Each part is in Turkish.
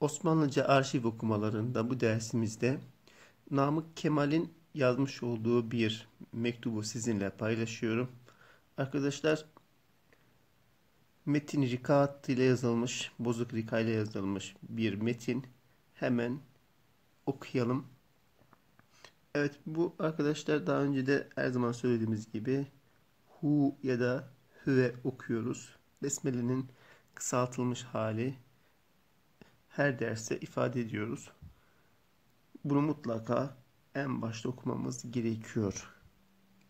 Osmanlıca arşiv okumalarında bu dersimizde Namık Kemal'in yazmış olduğu bir mektubu sizinle paylaşıyorum. Arkadaşlar metin rikat ile yazılmış, bozuk rika ile yazılmış bir metin. Hemen okuyalım. Evet bu arkadaşlar daha önce de her zaman söylediğimiz gibi hu ya da hüve okuyoruz. Besmele'nin kısaltılmış hali her derste ifade ediyoruz. Bunu mutlaka en başta okumamız gerekiyor.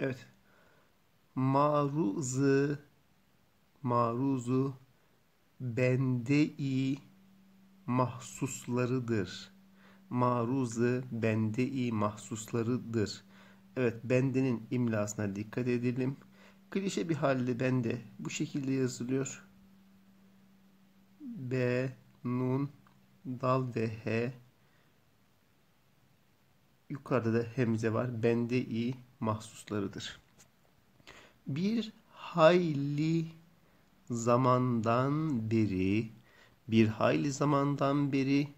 Evet. Maruzı maruzu bende-i mahsuslarıdır. Maruzı bende-i mahsuslarıdır. Evet, bendenin imlasına dikkat edelim. Klişe bir halde bende bu şekilde yazılıyor. B, nun, dal ve h. Yukarıda da hemze var. Bende i mahsuslarıdır. Bir hayli zamandan beri bir hayli zamandan beri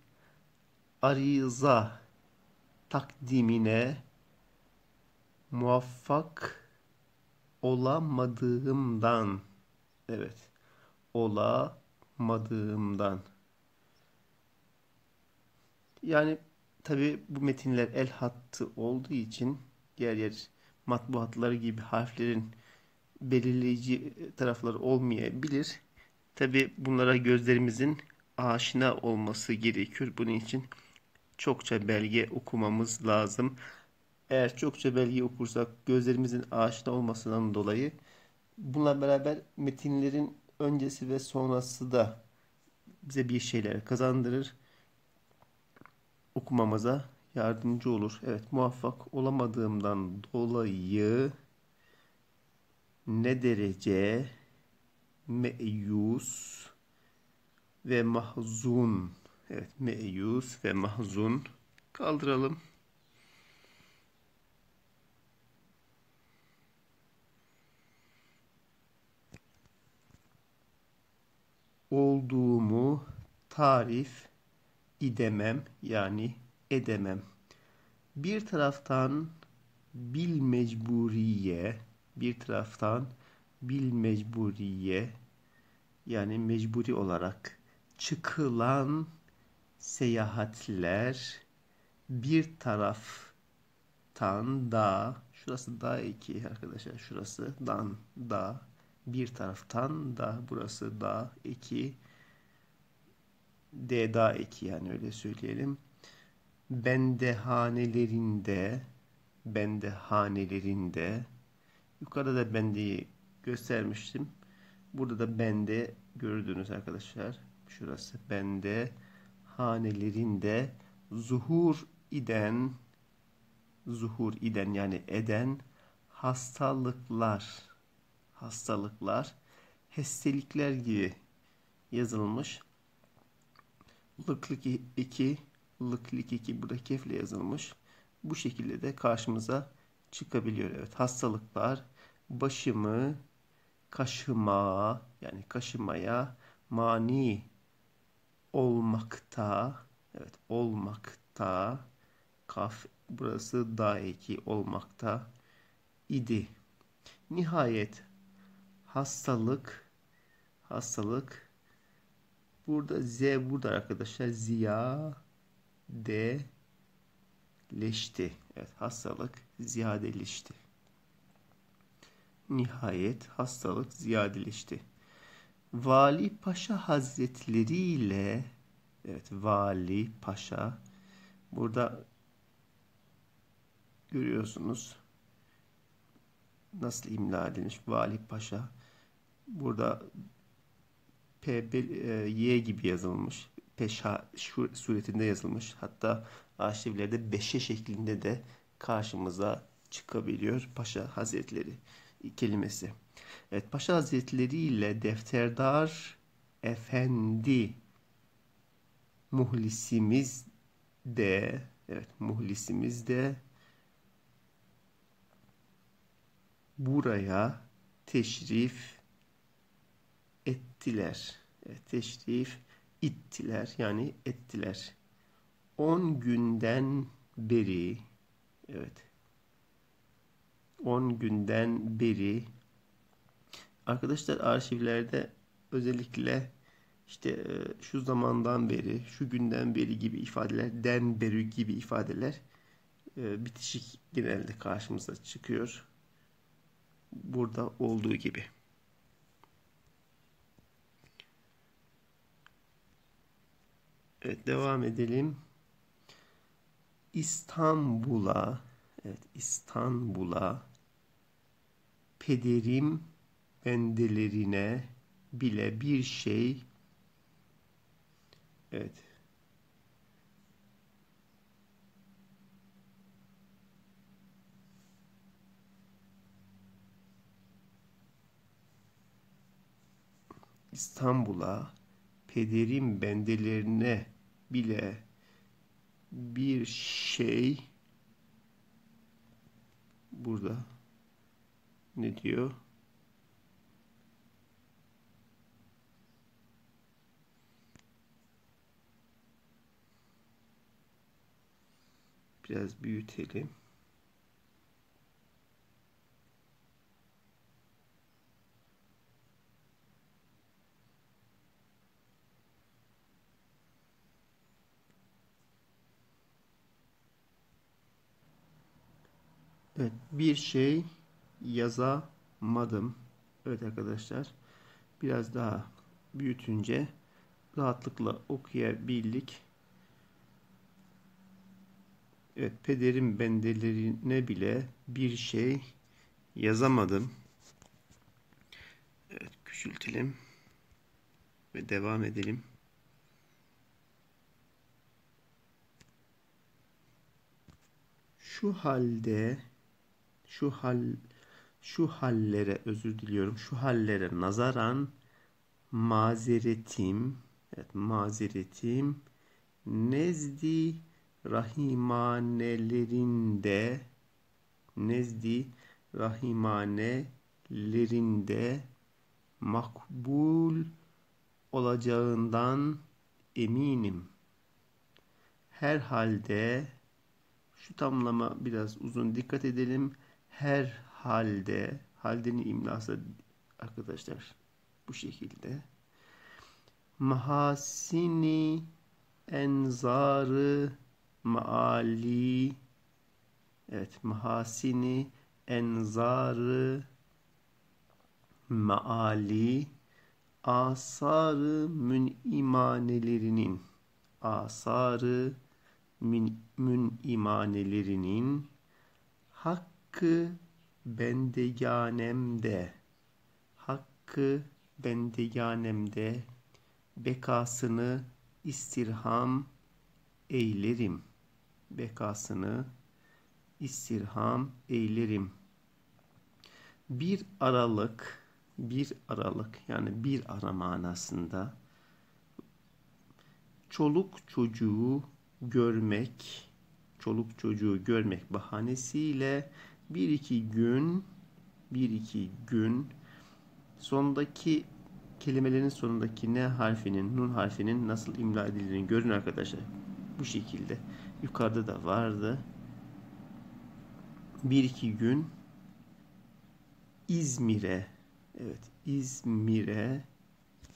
ariza takdimine muvaffak olamadığımdan evet olamadığımdan yani tabi bu metinler el hattı olduğu için yer yer matbuatları gibi harflerin belirleyici tarafları olmayabilir. Tabi bunlara gözlerimizin aşina olması gerekiyor. Bunun için çokça belge okumamız lazım. Eğer çokça belge okursak gözlerimizin aşina olmasından dolayı bununla beraber metinlerin öncesi ve sonrası da bize bir şeyler kazandırır. Okumamıza yardımcı olur. Evet muvaffak olamadığımdan dolayı ne derece meyus ve mahzun evet meyus ve mahzun kaldıralım. olduğumu tarif idemem yani edemem. Bir taraftan bil mecburiye bir taraftan bil mecburiye yani mecburi olarak çıkılan seyahatler bir taraftan da şurası da iki arkadaşlar şurası dan da bir taraftan da burası da iki D da iki yani öyle söyleyelim. Bendehanelerinde bendehanelerinde yukarıda da bendeyi göstermiştim. Burada da bende gördünüz arkadaşlar. Şurası bende hanelerinde zuhur iden zuhur iden yani eden hastalıklar hastalıklar hestelikler gibi yazılmış. Lıklık 2 lıklık 2 burada kefle yazılmış. Bu şekilde de karşımıza çıkabiliyor. Evet hastalıklar başımı kaşıma yani kaşımaya mani olmakta evet olmakta kaf burası da eki olmakta idi. Nihayet hastalık hastalık burada z burada arkadaşlar ziya de leşti. Evet hastalık ziyadeleşti. Nihayet hastalık ziyadeleşti. Vali Paşa Hazretleri ile evet Vali Paşa burada görüyorsunuz nasıl imla edilmiş Vali Paşa burada P, e, Y gibi yazılmış. Peşa şu suretinde yazılmış. Hatta arşivlerde beşe şeklinde de karşımıza çıkabiliyor Paşa Hazretleri kelimesi. Evet Paşa Hazretleri ile defterdar efendi muhlisimiz de evet muhlisimiz de buraya teşrif ettiler. Evet, teşrif ittiler yani ettiler. 10 günden beri evet 10 günden beri arkadaşlar arşivlerde özellikle işte e, şu zamandan beri, şu günden beri gibi ifadeler, den beri gibi ifadeler e, bitişik genelde karşımıza çıkıyor. Burada olduğu gibi. Evet devam edelim. İstanbul'a evet İstanbul'a pederim bendelerine bile bir şey evet İstanbul'a pederin bendelerine bile bir şey burada ne diyor? Biraz büyütelim. Evet, bir şey yazamadım. Evet arkadaşlar, biraz daha büyütünce rahatlıkla okuyabildik. Evet, pederin bendelerine bile bir şey yazamadım. Evet, küçültelim ve devam edelim. Şu halde şu hal şu hallere özür diliyorum. Şu hallere nazaran mazeretim evet mazeretim nezdi rahimanelerinde nezdi rahimanelerinde makbul olacağından eminim. Herhalde şu tamlama biraz uzun dikkat edelim. Her halde haldenin imlası arkadaşlar bu şekilde. Mahasini enzarı maali evet mahasini enzarı maali asarı mün imanelerinin asarı min, mün imanelerinin hakkı bendeganemde hakkı bendeganemde bekasını istirham eylerim. Bekasını istirham eylerim. Bir aralık, bir aralık yani bir ara manasında çoluk çocuğu görmek, çoluk çocuğu görmek bahanesiyle bir iki gün, bir iki gün sondaki kelimelerin sonundaki ne harfinin, nun harfinin nasıl imla edildiğini görün arkadaşlar. Bu şekilde. Yukarıda da vardı. Bir iki gün İzmir'e evet İzmir'e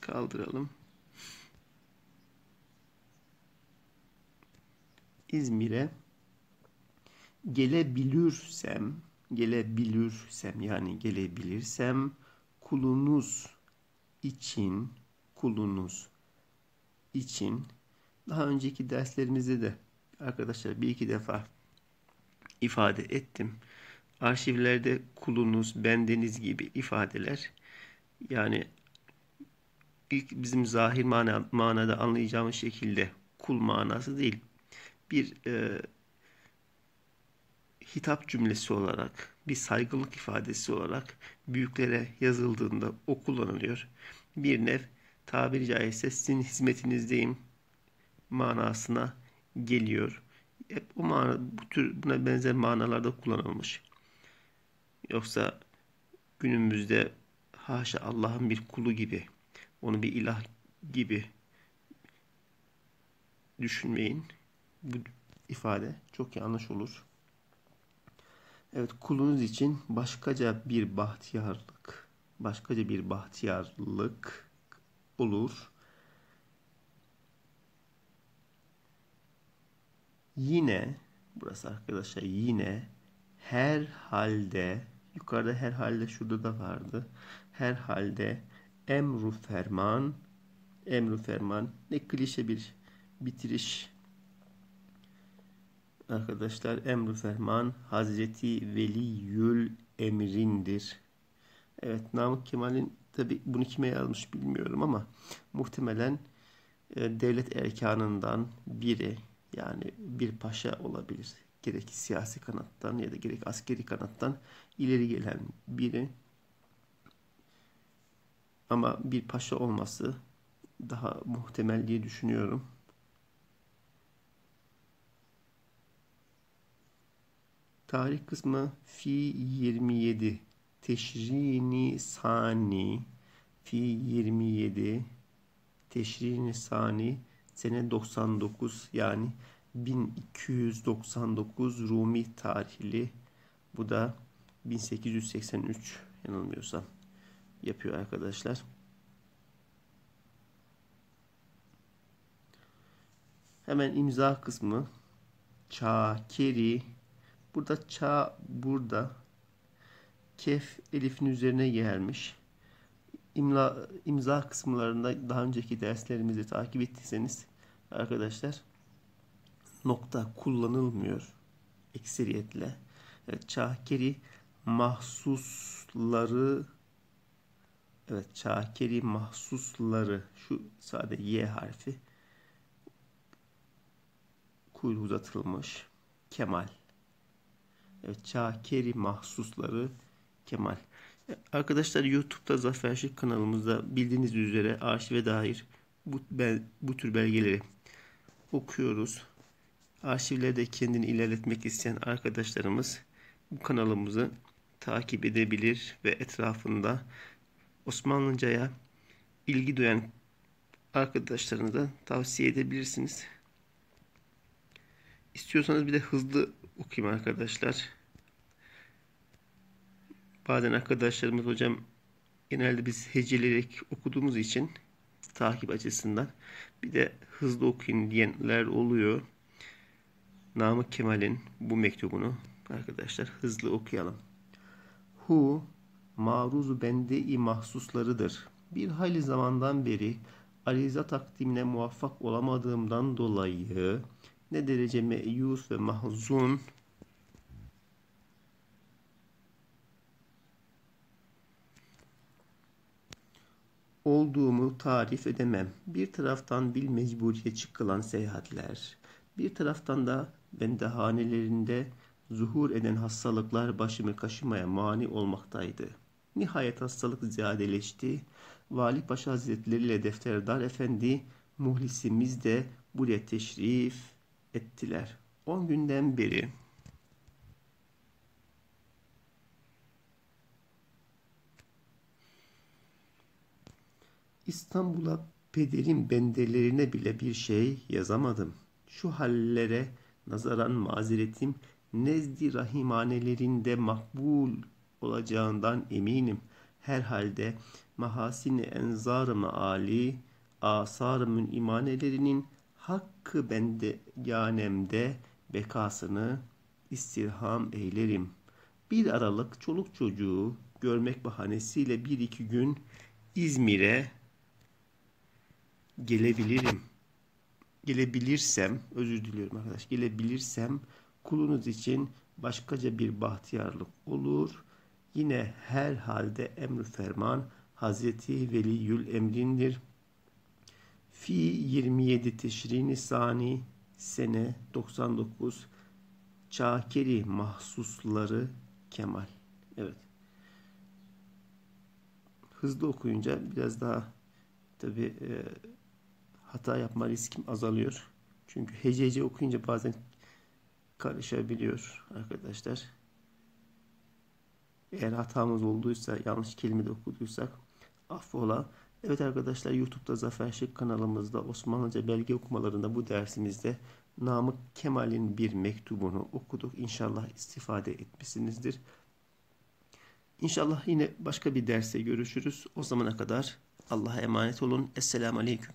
kaldıralım. İzmir'e gelebilirsem gelebilirsem yani gelebilirsem kulunuz için kulunuz için daha önceki derslerimizde de arkadaşlar bir iki defa ifade ettim. Arşivlerde kulunuz, bendeniz gibi ifadeler yani ilk bizim zahir mana, manada anlayacağımız şekilde kul manası değil. Bir e, hitap cümlesi olarak, bir saygılık ifadesi olarak büyüklere yazıldığında o kullanılıyor. Bir nev tabiri caizse sizin hizmetinizdeyim manasına geliyor. Hep bu mana, bu tür buna benzer manalarda kullanılmış. Yoksa günümüzde haşa Allah'ın bir kulu gibi, onu bir ilah gibi düşünmeyin. Bu ifade çok yanlış olur. Evet kulunuz için başkaca bir bahtiyarlık, başkaca bir bahtiyarlık olur. Yine burası arkadaşlar yine her halde yukarıda her halde şurada da vardı. Her halde emru ferman emru ferman ne klişe bir bitiriş arkadaşlar emru ferman Hazreti Veliyül emrindir. Evet Namık Kemal'in tabi bunu kime yazmış bilmiyorum ama muhtemelen e, devlet erkanından biri yani bir paşa olabilir. Gerek siyasi kanattan ya da gerek askeri kanattan ileri gelen biri. Ama bir paşa olması daha muhtemel diye düşünüyorum. Tarih kısmı fi 27 teşrini sani. Fi 27 teşrini sani sene 99 yani 1299 Rumi tarihli. Bu da 1883 yanılmıyorsam yapıyor arkadaşlar. Hemen imza kısmı. Çakeri burada ça burada kef elifin üzerine gelmiş. İmla, imza kısımlarında daha önceki derslerimizi takip ettiyseniz arkadaşlar nokta kullanılmıyor ekseriyetle. Evet, çakeri mahsusları evet çakeri mahsusları şu sade y harfi kuyruğu uzatılmış kemal. Evet çakeri mahsusları kemal. Arkadaşlar YouTube'da Zafer Şık kanalımızda bildiğiniz üzere arşive dair bu, bel, bu tür belgeleri okuyoruz. Arşivlerde kendini ilerletmek isteyen arkadaşlarımız bu kanalımızı takip edebilir ve etrafında Osmanlıcaya ilgi duyan arkadaşlarınıza tavsiye edebilirsiniz. İstiyorsanız bir de hızlı okuyayım arkadaşlar. Bazen arkadaşlarımız hocam genelde biz heceleyerek okuduğumuz için takip açısından bir de hızlı okuyun diyenler oluyor. Namık Kemal'in bu mektubunu arkadaşlar hızlı okuyalım. Hu maruz bende-i mahsuslarıdır. Bir hayli zamandan beri ariza takdimine muvaffak olamadığımdan dolayı ne derece meyus ve mahzun olduğumu tarif edemem. Bir taraftan bil mecburiye çıkılan seyahatler, bir taraftan da bendehanelerinde zuhur eden hastalıklar başımı kaşımaya mani olmaktaydı. Nihayet hastalık ziyadeleşti. Vali Paşa Hazretleri ile Defterdar Efendi muhlisimiz de buraya teşrif ettiler. On günden beri İstanbul'a pederin bendelerine bile bir şey yazamadım. Şu hallere nazaran mazeretim nezdi rahimanelerinde makbul olacağından eminim. Herhalde mahasini enzar-ı maali, asar-ı imanelerinin hakkı bende yanemde bekasını istirham eylerim. Bir aralık çoluk çocuğu görmek bahanesiyle bir iki gün İzmir'e gelebilirim. Gelebilirsem, özür diliyorum arkadaş, gelebilirsem kulunuz için başkaca bir bahtiyarlık olur. Yine her halde emr ferman Hazreti Veliyül Emrindir. Fi 27 Teşrini Sani sene 99 Çakeri mahsusları Kemal. Evet. Hızlı okuyunca biraz daha tabi e, hata yapma riskim azalıyor. Çünkü hecece okuyunca bazen karışabiliyor arkadaşlar. Eğer hatamız olduysa, yanlış kelime de okuduysak affola. Evet arkadaşlar YouTube'da Zafer Şık kanalımızda Osmanlıca belge okumalarında bu dersimizde Namık Kemal'in bir mektubunu okuduk. İnşallah istifade etmişsinizdir. İnşallah yine başka bir derse görüşürüz. O zamana kadar Allah'a emanet olun. Esselamu Aleyküm.